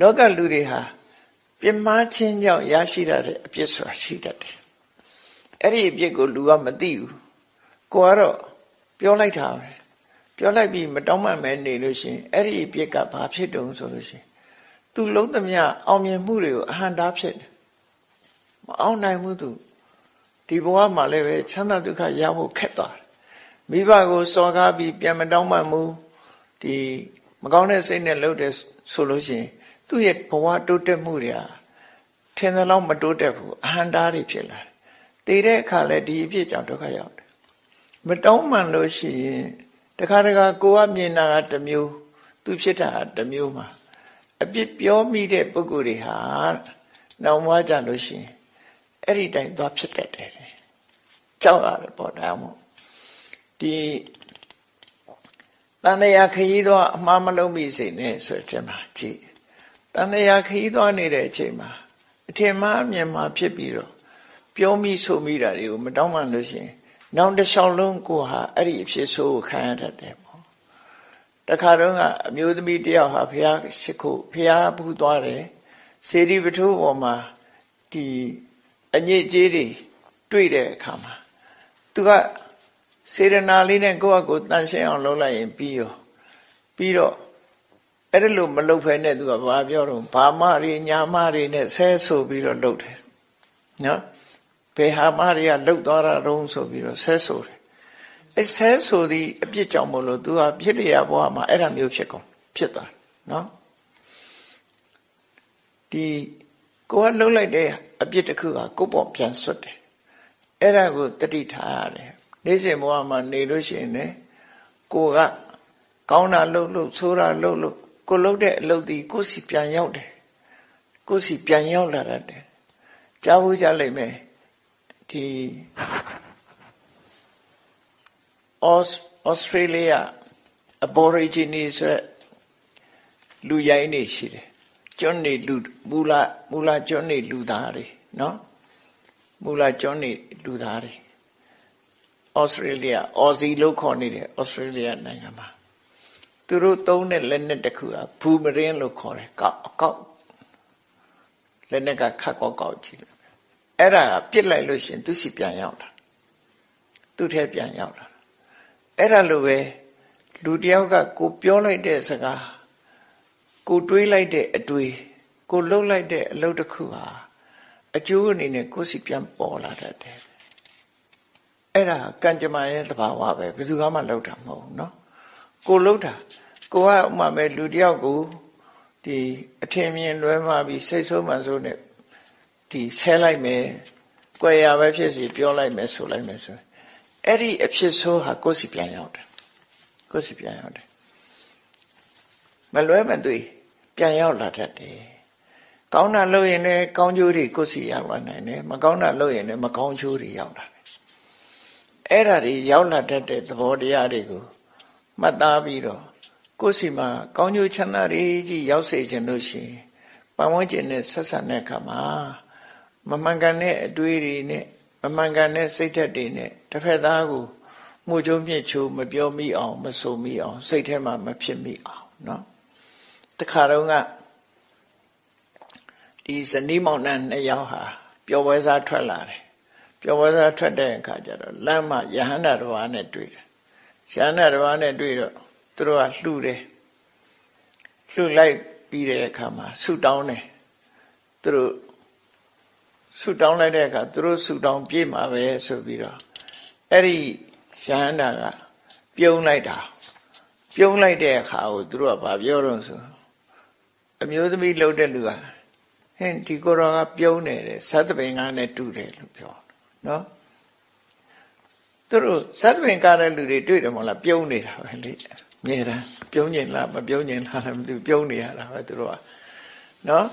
လောကလူတွေဟာပြင်းမာခြင်းကြောင့်ရရှိရတဲ့အပြစ်ဆိုတာရှိတတ်တယ်အဲ့ဒီအပြစ်ကိုလူကမသိဘူးကိုကတော့ပြောလိုက်တာပဲပြောလိုက်ပြီးမတောင်းမှန်မဲနေလို့ရှိရင်အဲ့ဒီအပြစ်ကဘာဖြစ်တုံဆိုလို့ရှိရင်သူလုံးသမျှအောင်မြင်မှုတွေကိုအဟံတားဖြစ်တယ်မအောင်နိုင်ဘူးသူဒီဘဝမှာလည်းပဲချမ်းသာဒုက္ခရဖို့ခက်သွားတယ်မိဘကိုစော်ကားပြီးပြန်မတောင်းမှန်မှုဒီမကောင်းတဲ့စိတ်နဲ့လုပ်တယ်ဆိုလို့ရှိရင် သူ့ရဲ့ဘဝတိုးတက်မှုတွေဟာထင်သလောက်မတိုးတက်ဘူးအဟံတားတွေဖြစ်လာတယ်တည်တဲ့အခါလဲဒီအဖြစ်ကြောင့်ဒုက္ခရောက်တယ်မတောင်းမှန်လို့ရှိရင်တခါတခါကိုကမြင်တာကတစ်မျိုး သူဖြစ်တာကတစ်မျိုးမှာအပြစ်ပြောမိတဲ့ပုဂ္ဂိုလ်တွေဟာနောင်မွားကြလို့ရှိရင်အဲ့ဒီတိုင်းသွားဖြစ်တတ်တယ်ကြောက်ရတယ်ပေါ့ဒါမှမဟုတ်ဒီတန်တရာခရီးသွားအမှားမလုံးမိစေနဲ့ဆိုတဲ့မှာကြည့် တန်တရာခရီးသွားနေတဲ့အချိန်မှာအထင်မှားအမြင်မှာဖြစ်ပြီးတော့ပြောမိဆိုမိတာတွေကိုမတောင်းမှလို့ရှိရင် နောက်တစ်လျှောက်လုံးကိုဟာအဲ့ဒီအဖြစ်ဆိုးကိုခံရတတ်တယ်ပေါ့တခါတော့ကအမျိုးသမီးတယောက်ဟာဘုရားရှိခိုးဘုရားဘူးသွားတယ်စေတီပထိုးပေါ်မှာဒီအညစ်အကြေးတွေတွေ့တဲ့အခါမှာသူကစေရနာလေးနဲ့ကိုယ့်အကိုတန်ရှင်းအောင်လုပ်လိုက်ရင်ပြီးရောပြီးတော့ အဲ့ဒါလို့မလုပ်ဖဲနဲ့သူကဘာပြောတော့ဘာမတွေညာမတွေနဲ့ဆဲဆိုပြီးတော့လုပ်တယ်နော်ဘယ်ဟာမတွေကလှုပ်သွားတာတုံးဆိုပြီးတော့ဆဲဆိုတယ်အဲဆဲဆိုသည့်အပြစ်ကြောင့်မလို့သူကဖြစ်လျာဘဝမှာအဲ့ဒါမျိုးဖြစ်ကုန်ဖြစ်သွားနော်ဒီကိုကလှုပ်လိုက်တဲ့အပြစ်တစ်ခုကကိုယ့်ပေါ်ပြန်ဆွတ်တယ်အဲ့ဒါကိုတတိထားရတယ်နေ့စဉ်ဘဝမှာနေလို့ရှိရင်လေကိုကကောင်းတာလှုပ်လို့ဆိုးတာလှုပ်လို့ ကိုလှုပ်တဲ့အလုပ်ဒီကိုစီပြန်ရောက်တယ်ကိုစီပြန်ရောက်လာတယ်ကြားဘူးကြလိမ့်မယ်ဒီဩစတြေးလျ aborigines လူရိုင်းနေရှိတယ်ကျွန်းနေလူမူလာမူလာကျွန်းနေလူသားတွေနော်မူလာကျွန်းနေလူသားတွေဩစတြေးလျအော်စီလို့ခေါ်နေတယ်ဩစတြေးလျနိုင်ငံမှာ သူတို့သုံးတဲ့လက်နက်တစ်ခုကဘူမရင်းလို့ခေါ်တယ်ကောက်အကောက်လက်နက်ကခတ်ကောက်ကောက်ကြည့်လို့အဲ့ဒါပြစ်လိုက်လို့ရှင်သူစီပြန်ရောက်တာသူ့ထဲပြန်ရောက်လာအဲ့ဒါလိုပဲလူတယောက်ကကိုပြောလိုက်တဲ့စကားကိုတွေးလိုက်တဲ့အတွေးကိုလှုပ်လိုက်တဲ့အလုပ်တစ်ခုဟာအကျိုးအနေနဲ့ကိုယ်စီပြန်ပေါ်လာတတ်တယ်အဲ့ဒါကံကြမ္မာရဲ့သဘာဝပဲဘယ်သူမှလှုပ်တာမဟုတ်ဘူးเนาะ ကိုလှုပ်တာကိုကဥမာမဲ့လူတယောက်ကိုဒီအထင်မြင်လွဲမှာပြီးစိတ်ဆိုးမှဆိုနဲ့ဒီဆဲလိုက်မယ်၊ကြွယ်ရပဲဖြစ်စီပြောလိုက်မယ်ဆိုလိုက်မယ်ဆိုအဲ့ဒီအဖြစ်ဆိုးဟာကိုယ်စီပြန်ရောက်တယ်ကိုယ်စီပြန်ရောက်တယ်မလွဲမသွေပြန်ရောက်လာတတ်တယ်ကောင်းတာလုပ်ရင်လည်းကောင်းကျိုးတွေကိုယ်စီရောက်လာနိုင်တယ်မကောင်းတာလုပ်ရင်လည်းမကောင်းကျိုးတွေရောက်လာတယ်အဲ့ဒါတွေရောက်လာတတ်တဲ့သဘောတရားတွေကို မှတ်သားပြီးတော့ကိုယ်စီမှာကောင်းကျိုးချမ်းသာတွေကြီးရောက်စေခြင်းလို့ရှိရင်ပတ်ဝန်းကျင်နဲ့ဆက်ဆံတဲ့အခါမှာမမှန်ကန်တဲ့အတွေးတွေနဲ့မမှန်ကန်တဲ့စိတ်ဓာတ်တွေနဲ့တစ်ဖက်သားကိုမှုချုံမြင့်ချိုးမပြောမိအောင်မဆိုမိအောင်စိတ်ထဲမှာမဖြစ်မိအောင်เนาะတခါတော့ကဒီဇနီးမောင်နှံနှစ်ယောက်ဟာပျော်ပွဲစားထွက်လာတယ်ပျော်ပွဲစားထွက်တဲ့အခါကျတော့လမ်းမှာယဟန္တာတစ်ပါးနဲ့တွေ့တယ် ယဟန္တာတစ်ပါးနဲ့တွေ့တော့သူတို့ကလှူတယ်လှူလိုက်ပြီးတဲ့အခါမှာဆူတောင်းတယ်သူတို့ဆူတောင်းလိုက်တဲ့အခါသူတို့ဆူတောင်းပြေးမှာပဲဆိုပြီးတော့အဲ့ဒီယဟန္တာကပြုံးလိုက်တာပြုံးလိုက်တဲ့အခါကိုသူတို့ကဗာပြောတော့ဆိုအမျိုးသမီးလှုပ်တဲ့လူကဟင်ဒီကိုရောကပြုံးနေတယ်သတ္တပင်ကနဲ့တူတယ်လို့ပြောနော် သူတို့သတ္တပင်ကားတဲ့လူတွေတွေ့တယ်မဟုတ်လားပြုံးနေတာပဲလေမြဲတမ်းပြုံးကျင်လားမပြုံးကျင်လားမသိပြုံးနေရတာပဲသူတို့ကနော်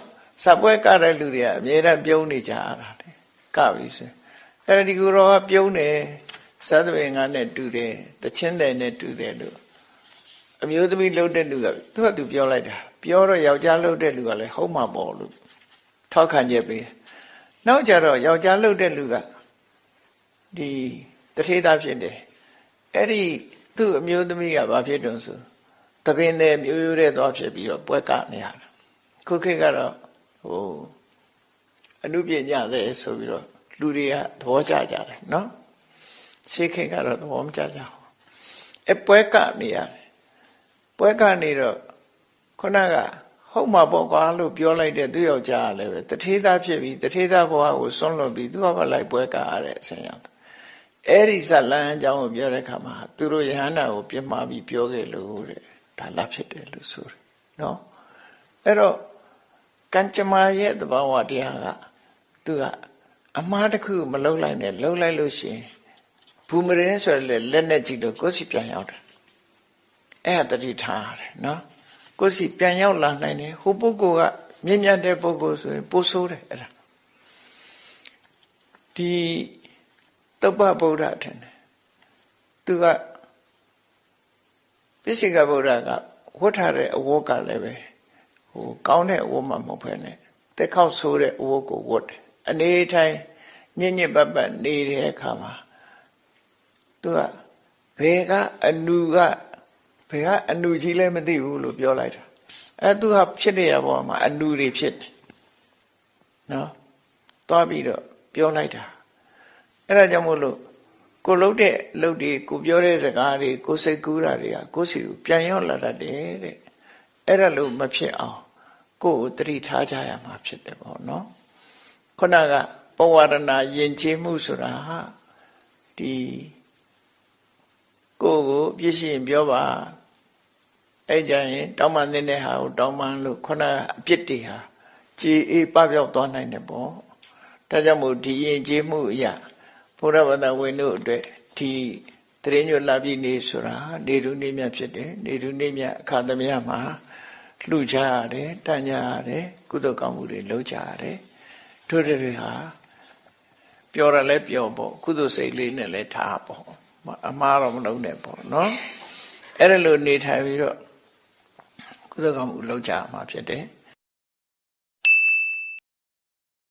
စပွဲကတဲ့လူတွေကအမြဲတမ်းပြုံးနေကြရတာလေကပြီဆိုအဲ့ဒါဒီကိုရောကပြုံးတယ်သတ္တပင်ကနဲ့တူတယ်တချင်းတယ်နဲ့တူတယ်လို့အမျိုးသမီးလှုပ်တဲ့လူကသူကသူပြောလိုက်တာပြောတော့ယောက်ျားလှုပ်တဲ့လူကလည်းဟုတ်မှာပေါ့လို့ထောက်ခံချက်ပေးနောက်ကြတော့ယောက်ျားလှုပ်တဲ့လူကဒီ တထေးသားဖြစ်တယ်အဲ့ဒီသူ့အမျိုးသမီးကဘာဖြစ်တုံးဆိုတပင်တဲ့မျိုးရိုးတဲ့သွားဖြစ်ပြီးတော့ပွဲကနေရတာခုခေတ်ကတော့ဟိုအနုပညာတဲ့ဆိုပြီးတော့လူတွေကသဘောကျကြတယ်နော်ရှေးခေတ်ကတော့သဘောမကျကြဘူးအပွဲကနေရတယ်ပွဲကနေတော့ခုနကဟုတ်မှာပေါ့ကွာလို့ပြောလိုက်တဲ့သူယောက်ျားကလည်းပဲတထေးသားဖြစ်ပြီးတထေးသားဘဝကိုစွန့်လွတ်ပြီးသူကပဲလိုက်ပွဲကရတဲ့အဆင်ရောက် အဲ့ဒီဇလန်းအကြောင်းကိုပြောတဲ့အခါမှာသူတို့ယဟန္တာကိုပြမပြီးပြောခဲ့လို့တဲ့ဒါလာဖြစ်တယ်လို့ဆိုတယ်နော်အဲ့တော့ကံကြမ္မာရဲ့သဘာဝတရားကသူကအမှားတစ်ခုမလုံလိုက်နဲ့လုံလိုက်လို့ရှိရင်ဘူမရင်ဆိုရလေလက်နဲ့ကြည့်လို့ကိုယ်စီပြန်ရောက်တယ်အဲ့ဒါတတိထားရတယ်နော်ကိုယ်စီပြန်ရောက်လာနိုင်တယ်ဟိုပုဂ္ဂိုလ်ကမြင့်မြတ်တဲ့ပုဂ္ဂိုလ်ဆိုရင်ပိုဆိုးတယ်အဲ့ဒါဒီ တုပ္ပဗုဒ္ဓထင်တယ်သူကပိစိကဗုဒ္ဓကဝတ်ထားတဲ့အဝတ်ကလည်းပဲဟိုကောင်းတဲ့အဝတ်မှမဟုတ်ဖ ೇನೆ တက်ခေါက်ဆိုးတဲ့အဝတ်ကိုဝတ်တယ်အနေထိုင်ညင်ညစ်ပတ်ပတ်နေတဲ့အခါမှာသူကဘယ်ကအနူကဘယ်ကအနူကြီးလဲမသိဘူးလို့ပြောလိုက်တာအဲသူဟာဖြစ်တဲ့ဘဝမှာအနူတွေဖြစ်တယ်နော်သွားပြီးတော့ပြောလိုက်တာ အဲ့ဒါကြောင့်မို့လို့ကိုလှုပ်တဲ့လှုပ်တွေကိုပြောတဲ့စကားတွေကိုစိတ်ကူးတာတွေကကိုစီကိုပြန်ရောက်လာတတ်တယ်တဲ့အဲ့ဒါလို့မဖြစ်အောင်ကိုယ်ကိုတတိထားကြရမှာဖြစ်တယ်ပေါ့နော်ခုနကပဝရဏယဉ်ကျေးမှုဆိုတာဟာဒီကိုယ်ကိုပြည့်စုံပြောပါအဲ့ကြရင်တောင်းပန်တဲ့ဟာကိုတောင်းပန်လို့ခုနအပြစ်တွေဟာကြည်အေးပပြောက်သွားနိုင်တယ်ပေါ့ဒါကြောင့်မို့ဒီယဉ်ကျေးမှုအရာ ဘုရားဗဒဝင်တို့အတွက်ဒီတရင်ညွတ်လာပြီနေဆိုတာနေထုနေမြဖြစ်တယ်နေထုနေမြအခါသမယမှာလှူချရတယ်တန်ကြရတယ်ကုသိုလ်ကောင်းမှုတွေလုပ်ကြရတယ်တို့တွေဟာပြောရလဲပြောပေါ့ကုသိုလ်စိတ်လေးနဲ့လဲထားပေါ့အမှားတော့မလုပ်နဲ့ပေါ့နော်အဲ့ဒါလိုနေထိုင်ပြီးတော့ကုသိုလ်ကောင်းမှုလုပ်ကြမှာဖြစ်တယ်